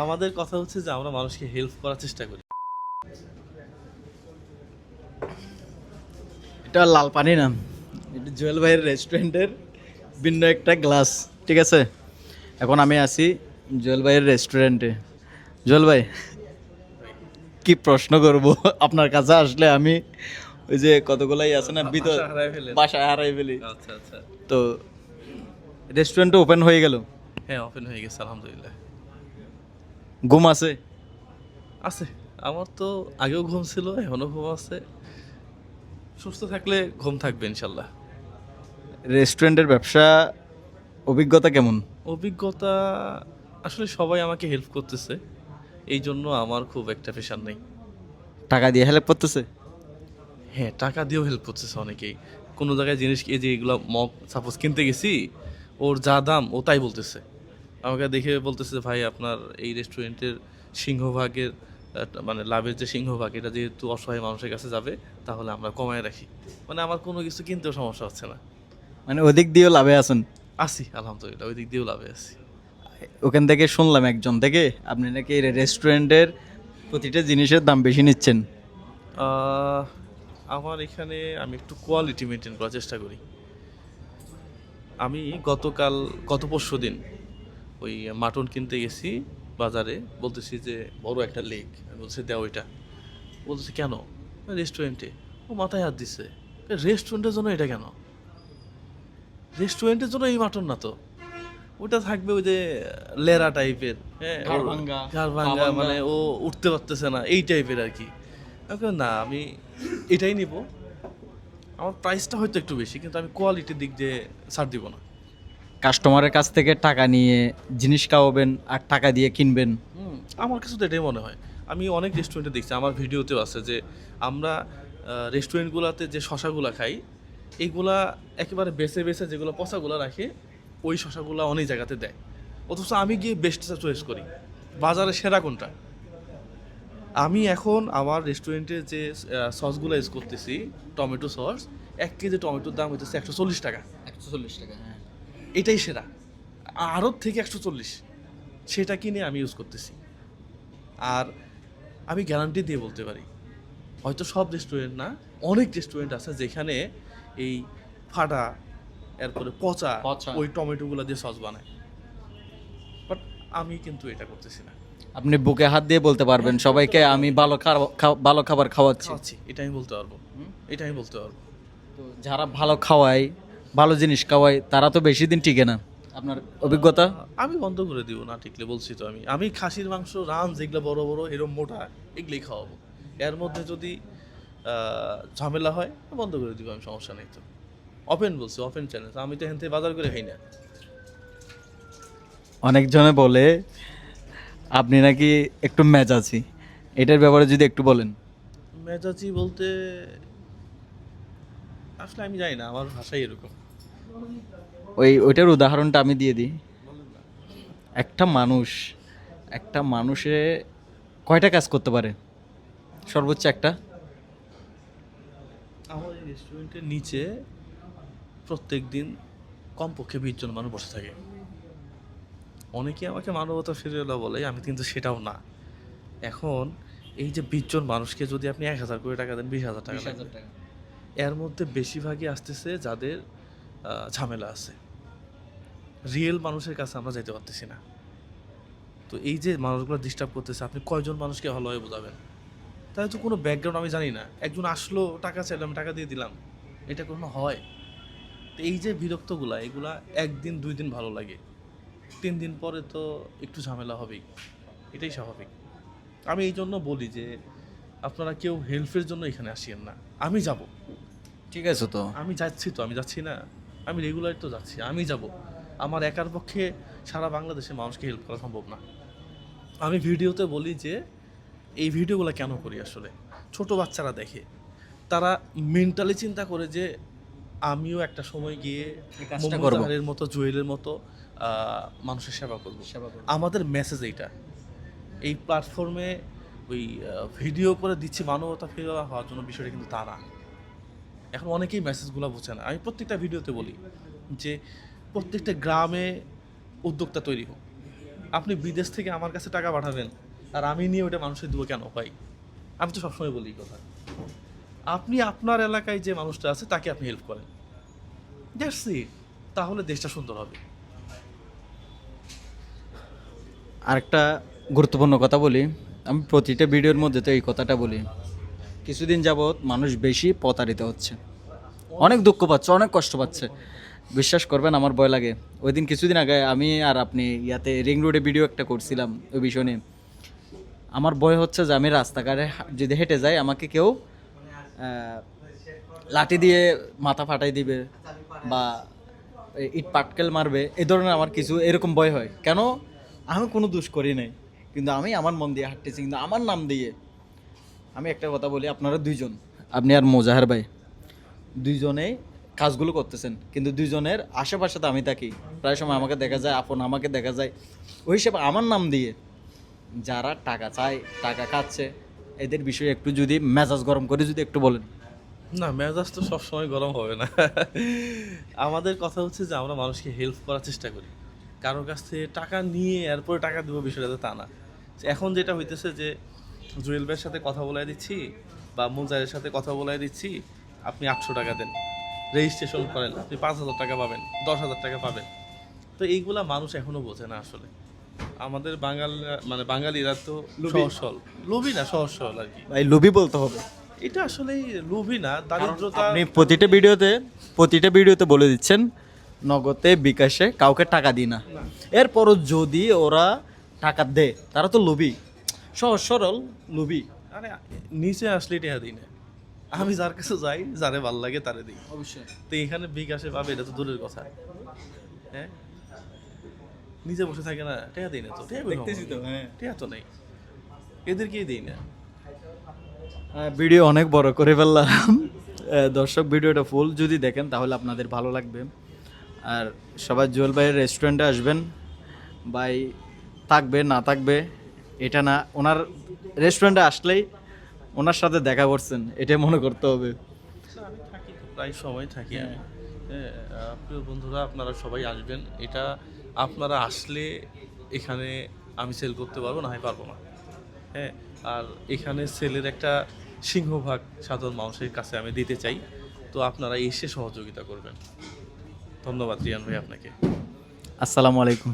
আমাদের কথা হচ্ছে যে আমরা মানুষকে হেল্প করার চেষ্টা করি। এটা লাল পানি না। এটা জুয়েল ভাইয়ের রেস্টুরেন্টের ভিন্ন একটা গ্লাস ঠিক আছে? এখন আমি আছি জুয়েল ভাইয়ের রেস্টুরেন্টে। জুয়েল ভাই কি প্রশ্ন করব? আপনার কাছে আসলে আমি ওই যে কতগুলাই আছে না ভিতর বাসা। বাসায় হারাই ফেলি। আচ্ছা আচ্ছা। তো রেস্টুরেন্টটা ওপেন হয়ে গেল। হ্যাঁ ওপেন হয়ে গেছে আলহামদুলিল্লাহ। ঘুম আছে? আছে। আমার তো আগেও ঘুম ছিল এখনও ঘুম আছে। সুস্থ থাকলে ঘুম থাকবে ইনশাল্লাহ রেস্টুরেন্টের ব্যবসা অভিজ্ঞতা কেমন? অভিজ্ঞতা আসলে সবাই আমাকে হেল্প করতেছে। এই জন্য আমার খুব একটা প্রেশার নেই। টাকা দিয়ে হেল্প করতেছে? হ্যাঁ টাকা দিয়েও হেল্প করতেছে অনেকেই। কোনো জায়গায় জিনিস এই যে এগুলো মগ সাপোজ কিনতে গেছি ওর যা দাম ও তাই বলতেছে। আমাকে দেখে বলতেছে ভাই আপনার এই রেস্টুরেন্টের সিংহভাগের মানে লাভের যে সিংহভাগ এটা যেহেতু অসহায় মানুষের কাছে যাবে তাহলে আমরা কমায় রাখি। মানে আমার কোনো কিছু কিনতেও সমস্যা হচ্ছে না। মানে ওদিক দিয়েও লাভে আছেন? আসি আলহামদুলিল্লাহ ওই দিক দিয়েও লাভে আছি। ওখান থেকে শুনলাম একজন থেকে আপনি নাকি এই রেস্টুরেন্টের প্রতিটা জিনিসের দাম বেশি নিচ্ছেন? আমার এখানে আমি একটু কোয়ালিটি মেনটেন করার চেষ্টা করি। আমি গতকাল গত পরশু দিন ওই মাটন কিনতে গেছি বাজারে বলতেছি যে বড় একটা লেক। বলছি দেও এটা। বলতেছে কেন? রেস্টুরেন্টে। ও মাথায় হাত দিচ্ছে রেস্টুরেন্টের জন্য এটা কেন? রেস্টুরেন্টের জন্য এই মাটন না তো। ওটা থাকবে ওই যে লেরা টাইপের হ্যাঁ ভাঙ্গা। মানে ও উঠতে পারতেছে না এই টাইপের আর কি। না আমি এটাই নিব। আমার প্রাইসটা হয়তো একটু বেশি কিন্তু আমি কোয়ালিটির দিক দিয়ে ছাড় দিব না। কাস্টমারের কাছ থেকে টাকা নিয়ে জিনিস খাওয়াবেন আর টাকা দিয়ে কিনবেন। আমার কাছে তো এটাই মনে হয়। আমি অনেক রেস্টুরেন্টে দেখছি আমার ভিডিওতেও আছে যে আমরা রেস্টুরেন্টগুলোতে যে শশাগুলো খাই এইগুলা একেবারে বেছে বেছে যেগুলো পচাগুলো রাখে ওই শশাগুলো অনেক জায়গাতে দেয়। অথচ আমি গিয়ে বেস্টটা চয়েস করি বাজারে সেরা কোনটা? আমি এখন আমার রেস্টুরেন্টে যে সসগুলো ইউজ করতেছি টমেটো সস এক কেজি টমেটোর দাম হইতেছে একশো চল্লিশ টাকা। একশো চল্লিশ টাকা হ্যাঁ। এটাই সেরা। আরও থেকে একশো চল্লিশ সেটা কিনে আমি ইউজ করতেছি। আর আমি গ্যারান্টি দিয়ে বলতে পারি হয়তো সব রেস্টুরেন্ট না অনেক রেস্টুরেন্ট আছে যেখানে এই ফাটা এরপরে পচা পচা। ওই টমেটোগুলো দিয়ে সস বানায়। বাট আমি কিন্তু এটা করতেছি না। আপনি বুকে হাত দিয়ে বলতে পারবেন সবাইকে আমি ভালো খাবার ভালো খাবার খাওয়াচ্ছি। খাওয়াচ্ছি এটা আমি বলতে পারব। এটা আমি বলতে পারব। তো যারা ভালো খাওয়ায় ভালো জিনিস খাওয়াই তারা তো বেশি দিন টিকে না। আপনার অভিজ্ঞতা? আমি বন্ধ করে দিব না ঠিকলে বলছি তো আমি। আমি খাসির মাংস রাম যেগুলো বড় বড় এরম মোটা এগুলোই খাওয়াবো। এর মধ্যে যদি ঝামেলা হয় বন্ধ করে দিব আমি সমস্যা নেই তো। ওপেন বলছি ওপেন চ্যালেঞ্জ আমি তো এখান থেকে বাজার করে খাই না। অনেকজনে বলে আপনি নাকি একটু মেজাজি? এটার ব্যাপারে যদি একটু বলেন। মেজাজি বলতে আসলে আমি জানি না আমার ভাষাই এরকম। ওই ওইটার উদাহরণটা আমি দিয়ে দিই। একটা মানুষ একটা মানুষে কয়টা কাজ করতে পারে? সর্বোচ্চ একটা। আমার এই রেস্টুরেন্টের নিচে প্রত্যেক দিন কমপক্ষে বিশ জন মানুষ বসে থাকে। অনেকে আমাকে মানবতা ফিরেলা বলে আমি কিন্তু সেটাও না। এখন এই যে বিশ জন মানুষকে যদি আপনি এক হাজার করে টাকা দেন বিশ হাজার টাকা। এর মধ্যে বেশিরভাগই আসতেছে যাদের ঝামেলা আছে। রিয়েল মানুষের কাছে আমরা যেতে পারতেছি না। তো এই যে মানুষগুলো ডিস্টার্ব করতেছে, আপনি কয়জন মানুষকে ভালোভাবে বোঝাবেন? তাহলে তো কোনো ব্যাকগ্রাউন্ড আমি জানি না। একজন আসলো, টাকা চাইলাম টাকা দিয়ে দিলাম। এটা কোনো হয়? তো এই যে বিরক্তগুলা, এগুলা একদিন, দুই দিন ভালো লাগে। তিন দিন পরে তো একটু ঝামেলা হবেই। এটাই স্বাভাবিক। আমি এই জন্য বলি যে, আপনারা কেউ হেল্পের জন্য এখানে আসিয়েন না। আমি যাব। ঠিক আছে তো? আমি যাচ্ছি তো আমি যাচ্ছি না। আমি রেগুলার তো যাচ্ছি আমি যাব। আমার একার পক্ষে সারা বাংলাদেশে মানুষকে হেল্প করা সম্ভব না। আমি ভিডিওতে বলি যে এই ভিডিওগুলো কেন করি আসলে? ছোট বাচ্চারা দেখে। তারা মেন্টালি চিন্তা করে যে আমিও একটা সময় গিয়ে এই কাজটা মোহাম্মদ করব। আলীর মতো জুয়েলের মতো মানুষের সেবা করব। সেবা করব। আমাদের মেসেজ এইটা। এই প্ল্যাটফর্মে ওই ভিডিও করে দিচ্ছি মানবতা ফিরে হওয়ার জন্য বিষয়টা কিন্তু তা না। এখন অনেকেই মেসেজগুলো বোঝে না। আমি প্রত্যেকটা ভিডিওতে বলি যে, প্রত্যেকটা গ্রামে উদ্যোক্তা তৈরি হোক। আপনি বিদেশ থেকে আমার কাছে টাকা পাঠাবেন, আর আমি নিয়ে ওটা মানুষের দেবো কেন ভাই আমি তো সবসময় বলি কথা। আপনি আপনার এলাকায় যে মানুষটা আছে, তাকে আপনি হেল্প করেন। ইট তাহলে দেশটা সুন্দর হবে। আরেকটা গুরুত্বপূর্ণ কথা বলি। আমি প্রতিটা ভিডিওর মধ্যে তো এই কথাটা বলি। কিছুদিন যাবৎ মানুষ বেশি প্রতারিত হচ্ছে। অনেক দুঃখ পাচ্ছে, অনেক কষ্ট পাচ্ছে। বিশ্বাস করবেন, আমার ভয় লাগে। ওই দিন কিছুদিন আগে আমি আর আপনি ইয়াতে রিং রোডে ভিডিও একটা করছিলাম ওই বিষয় নিয়ে। আমার ভয় হচ্ছে যে আমি রাস্তাঘাটে যদি হেঁটে যাই, আমাকে কেউ লাঠি দিয়ে মাথা ফাটাই দিবে বা ইট পাটকেল মারবে এই ধরনের আমার কিছু এরকম ভয় হয়। কেন? আমি কোনো দোষ করি নাই। কিন্তু আমি আমার মন দিয়ে হাঁটতেছি, কিন্তু আমার নাম দিয়ে আমি একটা কথা বলি, আপনারা দুইজন। আপনি আর মোজাহার ভাই, দুইজনে কাজগুলো করতেছেন, কিন্তু দুইজনের আশেপাশে তো আমি থাকি। প্রায় সময় আমাকে দেখা যায়, আপন আমাকে দেখা যায়। ওই হিসেবে আমার নাম দিয়ে যারা টাকা চায়, টাকা খাচ্ছে, এদের বিষয়ে একটু যদি মেজাজ গরম করে যদি একটু বলেন। না, মেজাজ তো সবসময় গরম হবে না। আমাদের কথা হচ্ছে যে আমরা মানুষকে হেল্প করার চেষ্টা করি। কারোর কাছ থেকে টাকা নিয়ে এরপরে টাকা দেবো বিষয়টা তো তা না। এখন যেটা হইতেছে যে জুয়েল ভাইয়ের সাথে কথা বলাই দিচ্ছি বা মুজারের সাথে কথা বলাই দিচ্ছি আপনি আটশো টাকা দেন। রেজিস্ট্রেশন করেন আপনি পাঁচ হাজার টাকা পাবেন দশ হাজার টাকা পাবেন। তো এইগুলা মানুষ এখনও বোঝে না আসলে। আমাদের বাঙাল মানে বাঙালিরা তো সহজ সরল লোভী না সহজ সরল আর কি। ভাই লোভি বলতে হবে। এটা আসলে লোভী না দারিদ্রতা আপনি প্রতিটা ভিডিওতে প্রতিটা ভিডিওতে বলে দিচ্ছেন নগদে বিকাশে কাউকে টাকা দিই না। এরপরও যদি ওরা টাকা দেয় তারা তো লোভী। সহজ সরল লোভী আরে নিচে আসলে টেহা দিই না। আমি যার কাছে যাই যারে ভালো লাগে তারে দিই। অবশ্যই। তো এখানে বিকাশে পাবে এটা তো দূরের কথা। হ্যাঁ? নিজে বসে থাকে না টেহা দিই না তো। টেহা দেখতেছি তো হ্যাঁ। টেহা তো নেই। এদেরকেই দিই না। হ্যাঁ, ভিডিও অনেক বড় করে ফেললাম। দর্শক ভিডিওটা ফুল যদি দেখেন তাহলে আপনাদের ভালো লাগবে। আর সবাই জুয়েল ভাইয়ের রেস্টুরেন্টে আসবেন। ভাই থাকবে না থাকবে এটা না ওনার রেস্টুরেন্টে আসলেই ওনার সাথে দেখা করছেন এটাই মনে করতে হবে। আমি থাকি প্রায় সময় থাকি আমি। হ্যাঁ। প্রিয় বন্ধুরা আপনারা সবাই আসবেন। এটা আপনারা আসলে এখানে আমি সেল করতে পারব না হয় পারব না। হ্যাঁ আর এখানে সেলের একটা সিংহভাগ সাধারণ মানুষের কাছে আমি দিতে চাই। তো আপনারা এসে সহযোগিতা করবেন। ধন্যবাদ রিয়ান ভাই আপনাকে। আসসালামু আলাইকুম।